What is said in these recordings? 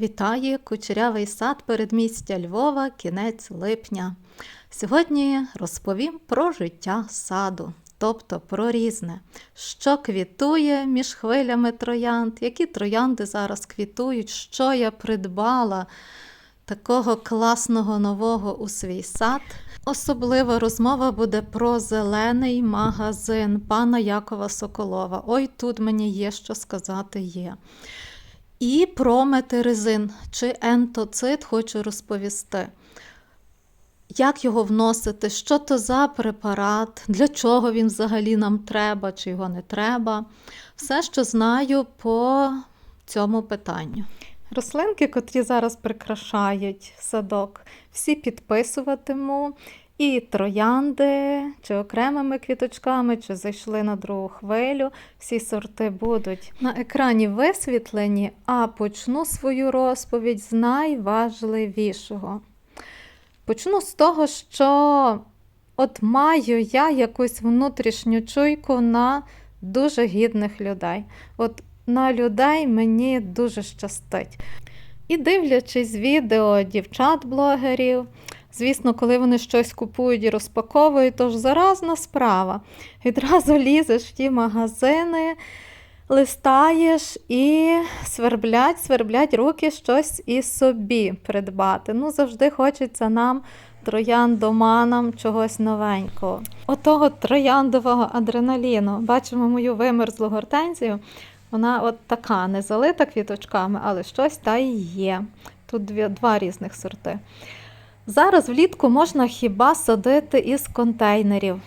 Вітає кучерявий сад передмістя Львова, кінець липня. Сьогодні розповім про життя саду, тобто про різне, що квітує між хвилями троянд, які троянди зараз квітують, що я придбала такого класного нового у свій сад. Особлива розмова буде про зелений магазин пана Якова Соколова. Ой, тут мені є що сказати є. І про метеризин чи ентоцит хочу розповісти. Як його вносити, що то за препарат, для чого він взагалі нам треба, чи його не треба. Все, що знаю по цьому питанню. Рослинки, котрі зараз прикрашають садок, всі підписуватиму. І троянди, чи окремими квіточками, чи зайшли на другу хвилю. Всі сорти будуть на екрані висвітлені, а почну свою розповідь з найважливішого. Почну з того, що от маю я якусь внутрішню чуйку на дуже гідних людей. От на людей мені дуже щастить. І дивлячись відео дівчат-блогерів, звісно, коли вони щось купують і розпаковують, то ж заразна справа. Відразу лізеш в ті магазини, листаєш і сверблять, сверблять руки щось і собі придбати. Ну, завжди хочеться нам. Трояндоманам чогось новенького. Отого трояндового адреналіну. Бачимо мою вимерзлу гортензію. Вона от така, не залита квіточками, але щось та й є. Тут дві, два різних сорти. Зараз влітку можна хіба садити із контейнерів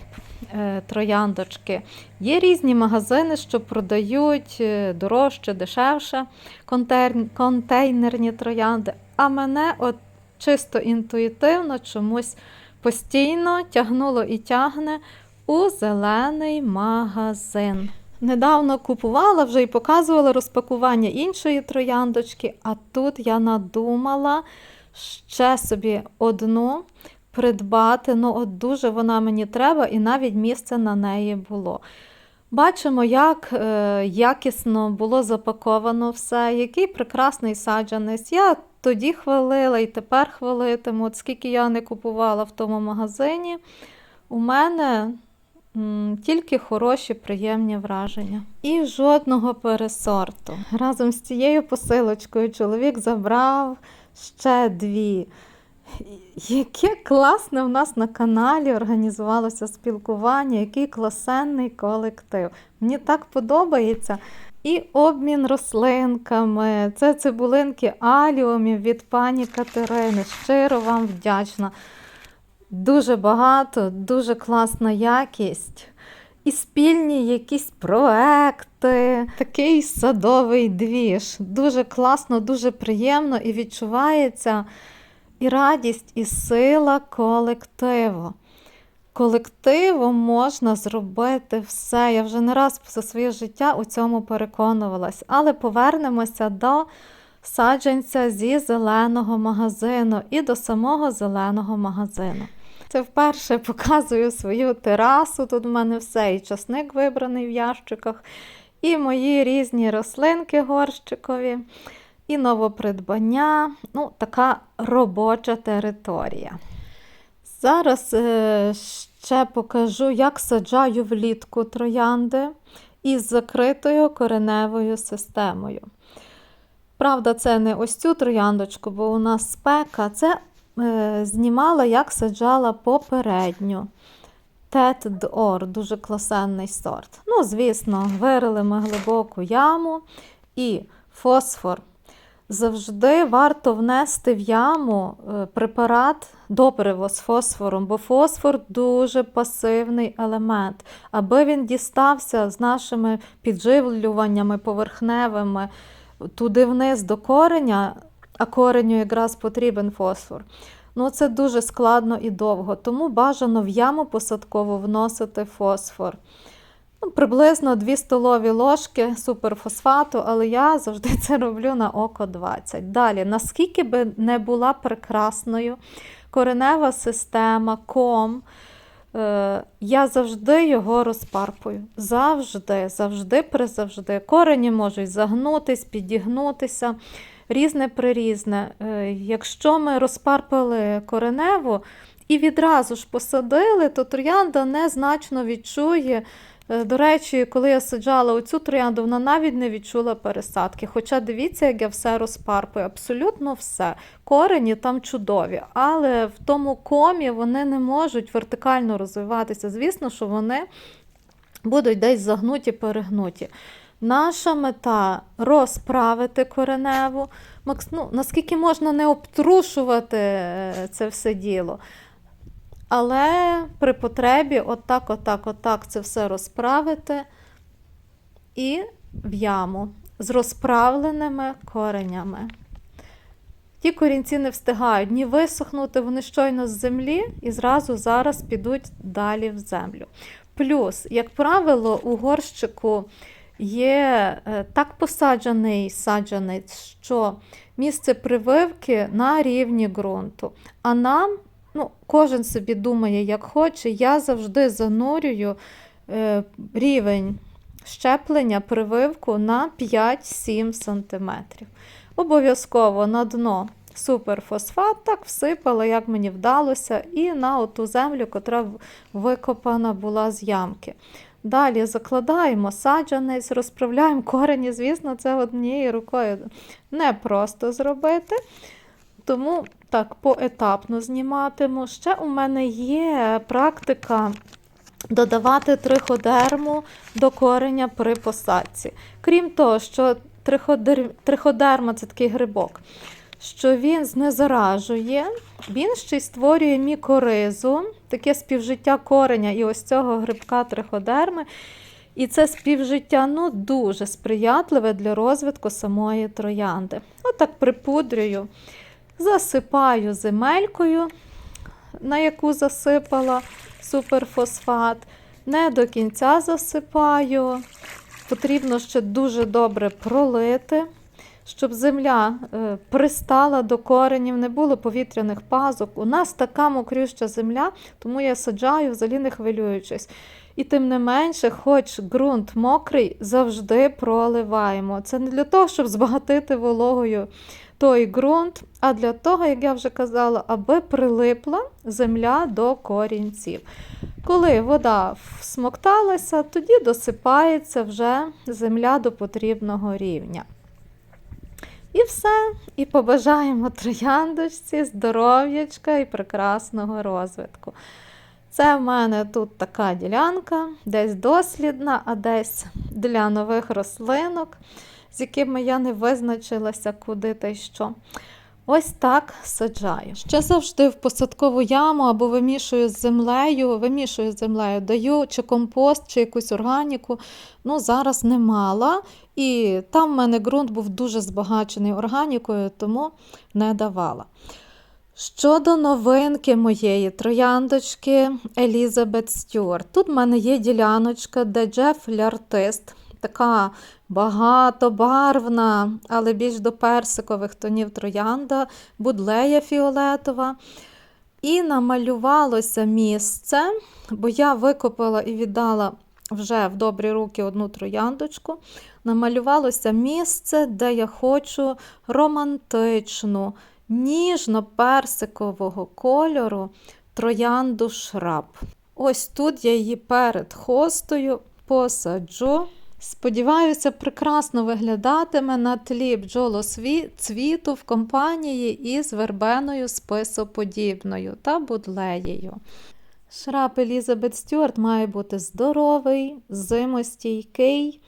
е, трояндочки. Є різні магазини, що продають е, дорожче, дешевше контейн, контейнерні троянди. А мене от чисто інтуїтивно чомусь постійно тягнуло і тягне у зелений магазин. Недавно купувала вже і показувала розпакування іншої трояндочки, а тут я надумала ще собі одну придбати. Ну, от дуже вона мені треба, і навіть місце на неї було. Бачимо, як е, якісно було запаковано все, який прекрасний саджанець. Я тоді хвалила і тепер хвалитиму. От скільки я не купувала в тому магазині, у мене тільки хороші, приємні враження. І жодного пересорту. Разом з цією посилочкою чоловік забрав ще дві. Яке класне в нас на каналі організувалося спілкування, який класенний колектив. Мені так подобається. І обмін рослинками. Це цибулинки аліумів від пані Катерини. Щиро вам вдячна. Дуже багато, дуже класна якість. І спільні якісь проекти, такий садовий двіж. Дуже класно, дуже приємно і відчувається і радість, і сила колективу. Колективом можна зробити все. Я вже не раз за своє життя у цьому переконувалась. Але повернемося до саджанця зі зеленого магазину і до самого зеленого магазину. Це вперше показую свою терасу. Тут в мене все. І часник вибраний в ящиках, і мої різні рослинки горщикові, і новопридбання. Ну, така робоча територія. Зараз е, ще покажу, як саджаю влітку троянди із закритою кореневою системою. Правда, це не ось цю трояндочку, бо у нас спека. Це знімала, як саджала попередню. Тет Д'Ор, дуже класенний сорт. Ну, звісно, вирили ми глибоку яму і фосфор. Завжди варто внести в яму е, препарат добриво з фосфором, бо фосфор дуже пасивний елемент. Аби він дістався з нашими підживлюваннями поверхневими туди вниз до кореня, а кореню якраз потрібен фосфор. Ну, це дуже складно і довго, тому бажано в яму посадкову вносити фосфор. Ну, Приблизно 2 столові ложки суперфосфату, але я завжди це роблю на око 20. Далі, наскільки би не була прекрасною коренева система, ком, е, я завжди його розпарпую. Завжди, завжди, призавжди. Корені можуть загнутись, підігнутися. Різне прирізне. Е, Якщо ми розпарпали кореневу і відразу ж посадили, то троянда незначно відчує. Е, До речі, коли я саджала оцю троянду, вона навіть не відчула пересадки. Хоча дивіться, як я все розпарпую, абсолютно все. Корені там чудові, але в тому комі вони не можуть вертикально розвиватися. Звісно, що вони будуть десь загнуті, перегнуті. Наша мета розправити кореневу, ну, наскільки можна не обтрушувати е, це все діло. Але при потребі отак, отак, отак це все розправити і в яму з розправленими коренями. Ті корінці не встигають ні висохнути, вони щойно з землі і зразу зараз підуть далі в землю. Плюс, як правило, у горщику є е, так посаджений саджанець, що місце прививки на рівні ґрунту. А нам, ну, кожен собі думає, як хоче, я завжди занурюю е, рівень щеплення прививку на 5-7 см. Обов'язково на дно суперфосфат, так всипала, як мені вдалося, і на оту землю, котра викопана була з ямки. Далі закладаємо саджанець, розправляємо корені. Звісно, це однією рукою не просто зробити. Тому так поетапно зніматиму. Ще у мене є практика додавати триходерму до кореня при посадці. Крім того, що триходер... триходерма це такий грибок, що він знезаражує, він ще й створює мікоризу, таке співжиття кореня і ось цього грибка триходерми. І це співжиття ну, дуже сприятливе для розвитку самої троянди. Отак припудрюю, засипаю земелькою, на яку засипала суперфосфат. Не до кінця засипаю. Потрібно ще дуже добре пролити, щоб земля е, пристала до коренів, не було повітряних пазок. У нас така мокрюща земля, тому я саджаю, взагалі не хвилюючись. І тим не менше, хоч ґрунт мокрий, завжди проливаємо. Це не для того, щоб збагатити вологою той ґрунт, а для того, як я вже казала, аби прилипла земля до корінців. Коли вода всмокталася, тоді досипається вже земля до потрібного рівня. І все. І побажаємо трояндочці здоров'ячка і прекрасного розвитку. Це в мене тут така ділянка, десь дослідна, а десь для нових рослинок, з якими я не визначилася, куди та й що. Ось так саджаю. Ще завжди в посадкову яму або вимішую з землею, вимішую з землею, даю чи компост, чи якусь органіку. Ну, зараз не мала. І там в мене ґрунт був дуже збагачений органікою, тому не давала. Щодо новинки моєї трояндочки Елізабет Стюарт. Тут в мене є діляночка, де Джеф Ляртист, така багатобарвна, але більш до персикових тонів троянда, будлея фіолетова. І намалювалося місце, бо я викопала і віддала вже в добрі руки одну трояндочку. Намалювалося місце, де я хочу романтичну, ніжно-персикового кольору троянду шраб. Ось тут я її перед хостою посаджу. Сподіваюся, прекрасно виглядатиме на тлі бджолоцвіту в компанії із вербеною списоподібною та будлеєю. Шраб Елізабет Стюарт має бути здоровий, зимостійкий,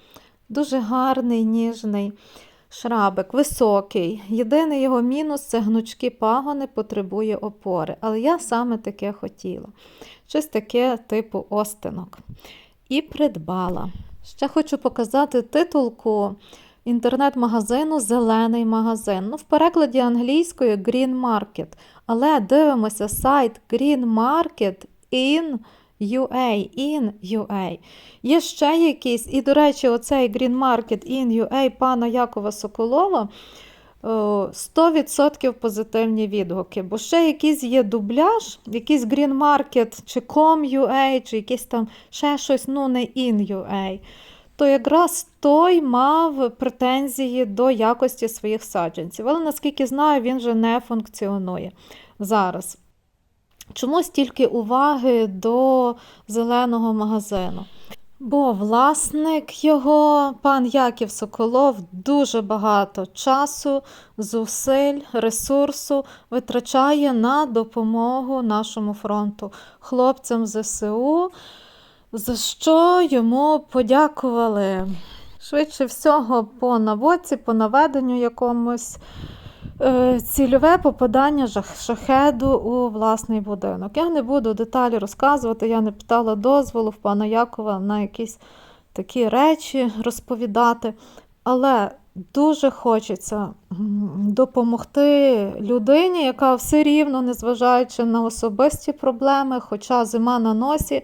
дуже гарний, ніжний шрабик, високий. Єдиний його мінус це гнучкі пагони, потребує опори. Але я саме таке хотіла. Щось таке типу остинок. І придбала. Ще хочу показати титулку інтернет-магазину Зелений магазин. Ну, в перекладі англійською Green Market. Але дивимося сайт Green Market in UA, in UA. Є ще якісь, і, до речі, оцей Green Market in UA пана Якова Соколова. 100% позитивні відгуки, бо ще якийсь є дубляж, якийсь Green Market, чи Com.ua, чи якийсь там ще щось, ну не in UA. то якраз той мав претензії до якості своїх саджанців. Але наскільки знаю, він вже не функціонує зараз. Чому стільки уваги до зеленого магазину? Бо власник його, пан Яків Соколов, дуже багато часу, зусиль, ресурсу витрачає на допомогу нашому фронту, хлопцям ЗСУ, за що йому подякували. Швидше всього, по наводці, по наведенню якомусь цільове попадання шахеду у власний будинок. Я не буду деталі розказувати, я не питала дозволу в пана Якова на якісь такі речі розповідати, але дуже хочеться допомогти людині, яка все рівно, незважаючи на особисті проблеми, хоча зима на носі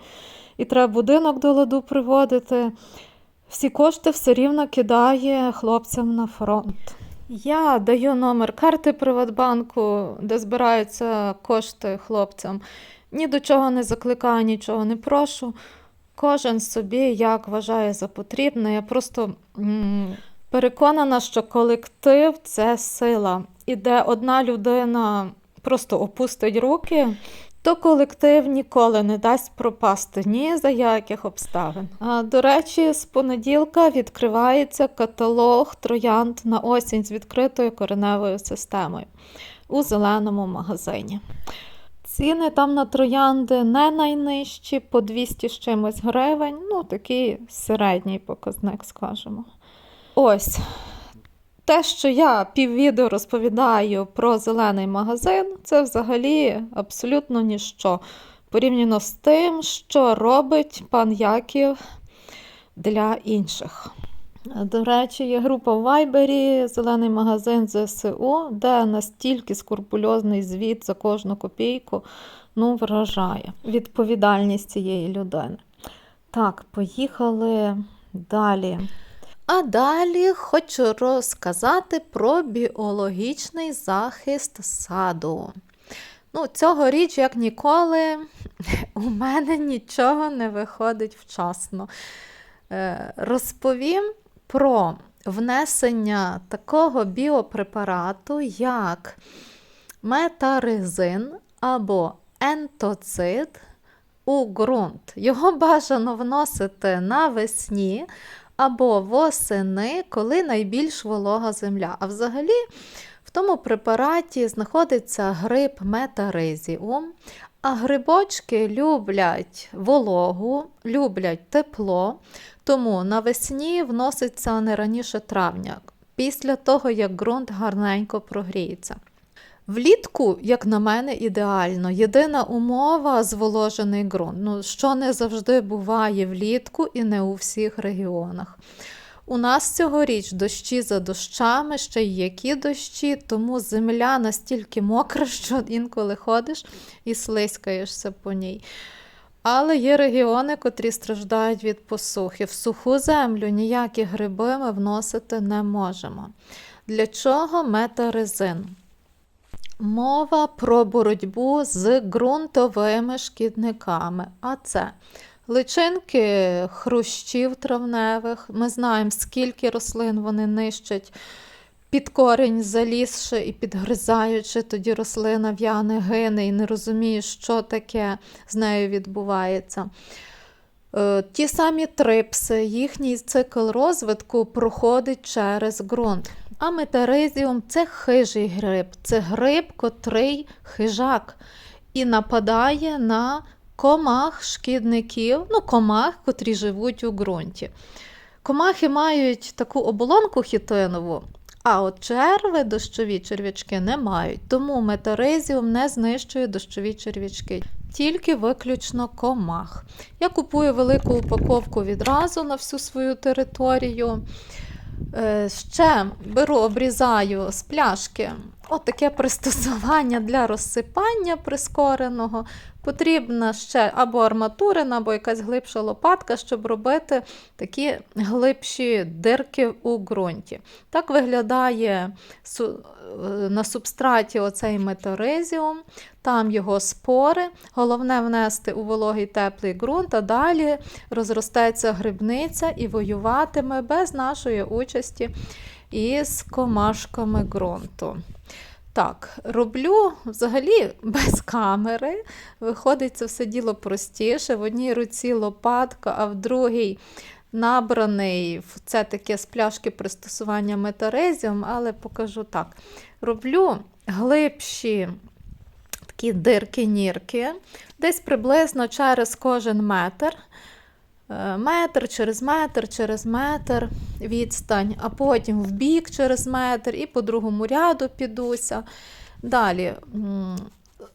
і треба будинок до ладу приводити. Всі кошти все рівно кидає хлопцям на фронт. Я даю номер карти Приватбанку, де збираються кошти хлопцям. Ні до чого не закликаю, нічого не прошу. Кожен собі як вважає за потрібне. Я просто м, переконана, що колектив це сила. І де одна людина просто опустить руки, то колектив ніколи не дасть пропасти ні за яких обставин. А, до речі, з понеділка відкривається каталог троянд на осінь з відкритою кореневою системою у зеленому магазині. Ціни там на троянди не найнижчі, по 200 з чимось гривень, ну такий середній показник, скажімо. Ось. Те, що я піввідео розповідаю про зелений магазин, це взагалі абсолютно ніщо. Порівняно з тим, що робить пан Яків для інших. До речі, є група в Вайбері, зелений магазин ЗСУ, де настільки скрупульозний звіт за кожну копійку ну, вражає відповідальність цієї людини. Так, поїхали далі. А далі хочу розказати про біологічний захист саду. Ну, цьогоріч, як ніколи, у мене нічого не виходить вчасно. Е, Розповім про внесення такого біопрепарату, як метаризин або ентоцид у ґрунт. Його бажано вносити навесні або восени, коли найбільш волога земля. А взагалі в тому препараті знаходиться гриб метаризіум, а грибочки люблять вологу, люблять тепло, тому навесні вноситься не раніше травня, після того, як ґрунт гарненько прогріється. Влітку, як на мене, ідеально. Єдина умова зволожений ґрунт. Ну, що не завжди буває влітку і не у всіх регіонах. У нас цьогоріч дощі за дощами, ще й які дощі, тому земля настільки мокра, що інколи ходиш і слизькаєшся по ній. Але є регіони, котрі страждають від посухи. В суху землю ніякі гриби ми вносити не можемо. Для чого метарезин? Мова про боротьбу з ґрунтовими шкідниками. А це личинки хрущів травневих. Ми знаємо, скільки рослин вони нищать під корінь, залізши і підгризаючи, тоді рослина в'яне, гине і не розуміє, що таке з нею відбувається. Е, Ті самі трипси, їхній цикл розвитку проходить через ґрунт. А метаризіум це хижий гриб, це гриб, котрий хижак і нападає на комах шкідників, ну, комах, котрі живуть у ґрунті. Комахи мають таку оболонку хітинову, а от черви, дощові черв'ячки не мають. Тому метаризіум не знищує дощові черв'ячки, тільки виключно комах. Я купую велику упаковку відразу на всю свою територію. Е, Ще беру, обрізаю з пляшки От пристосування для розсипання прискореного. Потрібна ще або арматурина, або якась глибша лопатка, щоб робити такі глибші дирки у ґрунті. Так виглядає е, на субстраті оцей метаризіум, там його спори. Головне внести у вологий теплий ґрунт, а далі розростеться грибниця і воюватиме без нашої участі із комашками ґрунту. Так, роблю взагалі без камери. Виходить це все діло простіше. В одній руці лопатка, а в другій набраний це таке з пляшки пристосування метарезіум, але покажу так. Роблю глибші такі дирки-нірки, десь приблизно через кожен метр. Е, Метр через метр, через метр відстань, а потім в бік через метр і по другому ряду підуся. Далі,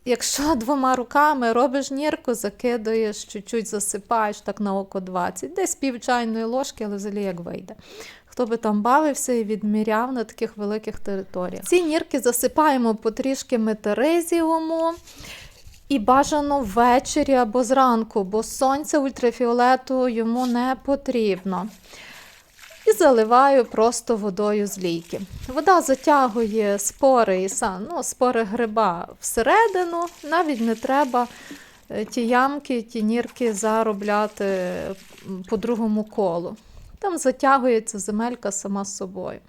якщо двома руками робиш нірку, закидаєш, чуть-чуть засипаєш так на око 20, десь пів чайної ложки, але взагалі як вийде. Хто би там бавився і відміряв на таких великих територіях. Ці нірки засипаємо потрішки метеризіуму. І бажано ввечері або зранку, бо сонця ультрафіолету йому не потрібно. І заливаю просто водою з лійки. Вода затягує спори і сам, ну, спори гриба всередину, навіть не треба е, ті ямки, ті нірки заробляти по другому колу. Там затягується земелька сама собою.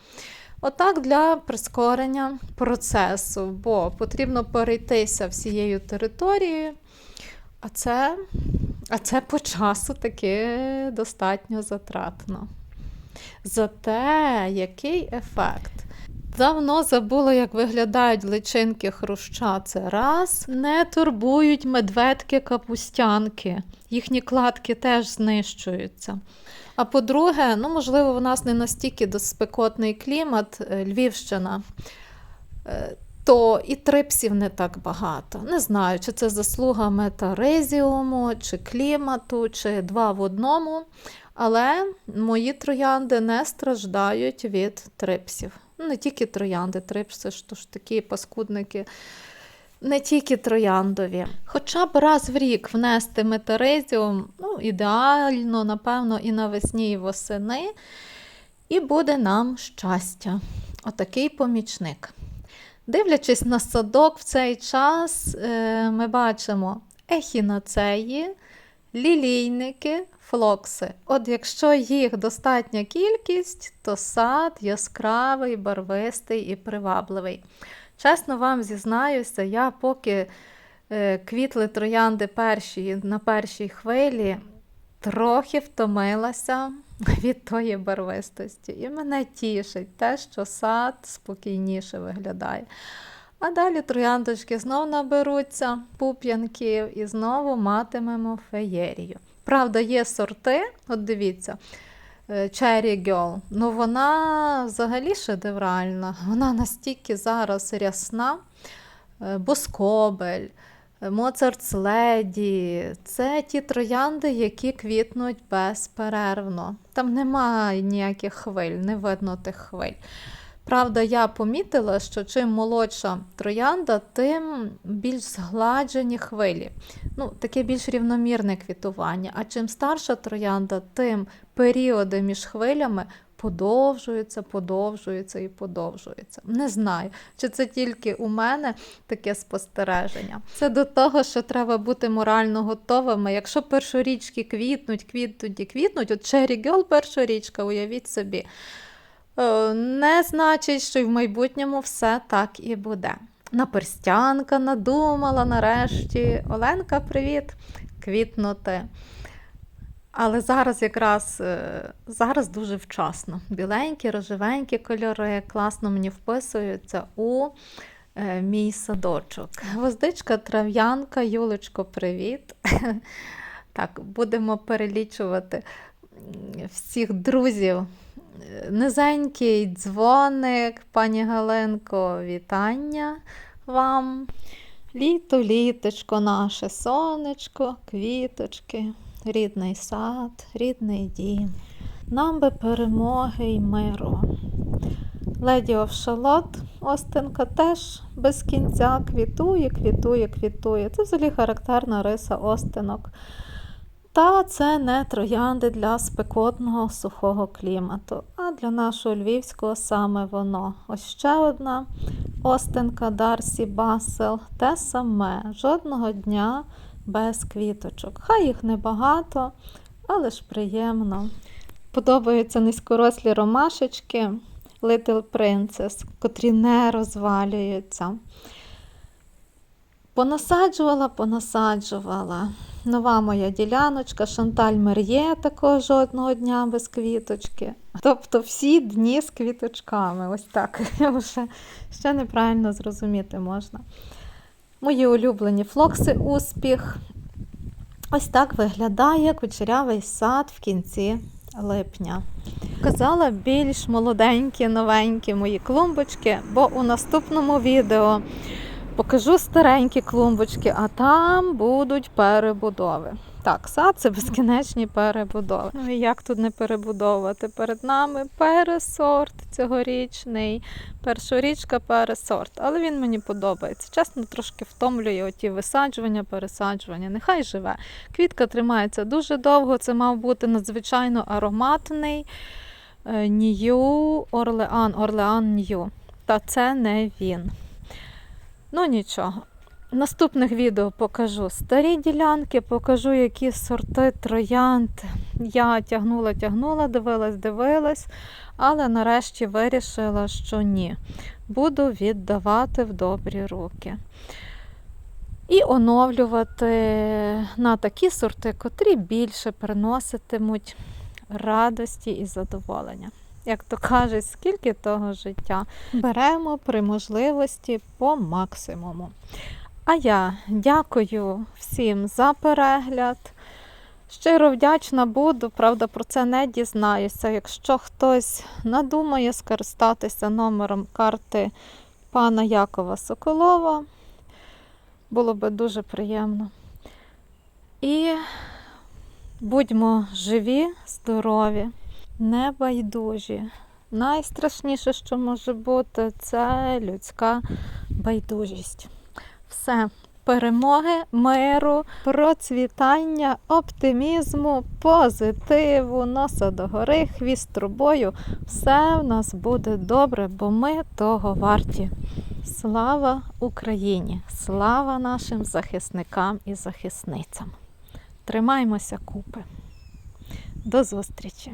Отак для прискорення процесу, бо потрібно перейтися всією територією, а це, а це по часу таки достатньо затратно. Зате який ефект? Давно забула, як виглядають личинки хруща. Це раз. Не турбують медведки капустянки. Їхні кладки теж знищуються. А по-друге, ну, можливо, в нас не настільки спекотний клімат, е, Львівщина, е, то і трипсів не так багато. Не знаю, чи це заслуга метаризіуму, чи клімату, чи два в одному. Але мої троянди не страждають від трипсів. Ну, Не тільки троянди, трипси то ж такі паскудники. Не тільки трояндові. Хоча б раз в рік внести метаризіум, ну, ідеально, напевно, і навесні, і восени, і буде нам щастя. Отакий помічник. Дивлячись на садок в цей час, е, ми бачимо ехінацеї, лілійники, флокси. От якщо їх достатня кількість, то сад яскравий, барвистий і привабливий. Чесно вам зізнаюся, я поки е, квітли троянди перші, на першій хвилі, трохи втомилася від тої барвистості. І мене тішить те, що сад спокійніше виглядає. А далі трояндочки знов наберуться пуп'янків і знову матимемо феєрію. Правда, є сорти, от дивіться, Cherry Girl, ну вона взагалі шедевральна. Вона настільки зараз рясна, Е, Боскобель, моцарт Моцартс Леді. Це ті троянди, які квітнуть безперервно. Там немає ніяких хвиль, не видно тих хвиль. Правда, я помітила, що чим молодша троянда, тим більш згладжені хвилі. Ну, таке більш рівномірне квітування. А чим старша троянда, тим періоди між хвилями подовжуються, подовжуються і подовжуються. Не знаю, чи це тільки у мене таке спостереження. Це до того, що треба бути морально готовими. Якщо першорічки квітнуть, квітнуть і квітнуть, от Cherry Girl першорічка, уявіть собі. Е, Не значить, що й в майбутньому все так і буде. Наперстянка надумала нарешті. Оленка, привіт! Квітнути. Але зараз якраз е, зараз дуже вчасно. Біленькі, рожевенькі кольори класно мені вписуються у е, мій садочок. Гвоздичка, трав'янка, Юлечко, привіт. Так, будемо перелічувати всіх друзів. Низенький дзвоник, пані Галенко, вітання вам. Літо, літочко, наше сонечко, квіточки, рідний сад, рідний дім. Нам би перемоги й миру. Леді Овшалот Остинка теж без кінця квітує, квітує, квітує. Це взагалі характерна риса остинок. Та це не троянди для спекотного сухого клімату, а для нашого львівського саме воно. Ось ще одна остинка Дарсі Басел. Те саме. Жодного дня без квіточок. Хай їх небагато, але ж приємно. Подобаються низькорослі ромашечки Little Princess, котрі не розвалюються. Понасаджувала, понасаджувала. Нова моя діляночка, Шанталь Мер'є також жодного дня без квіточки. Тобто всі дні з квіточками. Ось так. Вже ще неправильно зрозуміти можна. Мої улюблені флокси успіх. Ось так виглядає кучерявий сад в кінці липня. Казала більш молоденькі, новенькі мої клумбочки, бо у наступному відео покажу старенькі клумбочки, а там будуть перебудови. Так, сад це безкінечні перебудови. Ну і як тут не перебудовувати? Перед нами пересорт цьогорічний, першорічка пересорт. Але він мені подобається. Чесно, трошки втомлює оті висаджування, пересаджування. Нехай живе. Квітка тримається дуже довго. Це мав бути надзвичайно ароматний е, Нью Орлеан, Орлеан Нью. Та це не він. Ну нічого. Наступних відео покажу старі ділянки, покажу, які сорти троянд. Я тягнула, тягнула, дивилась, дивилась, але нарешті вирішила, що ні. Буду віддавати в добрі руки. І оновлювати на такі сорти, котрі більше приноситимуть радості і задоволення. Як то кажуть, скільки того життя беремо при можливості по максимуму. А я дякую всім за перегляд. Щиро вдячна буду, правда, про це не дізнаюся. Якщо хтось надумає скористатися номером карти пана Якова Соколова, було би дуже приємно. І будьмо живі, здорові, небайдужі. Найстрашніше, що може бути, це людська байдужість. Все. Перемоги, миру, процвітання, оптимізму, позитиву, носа догори, хвіст трубою. Все в нас буде добре, бо ми того варті. Слава Україні! Слава нашим захисникам і захисницям! Тримаймося купи. До зустрічі!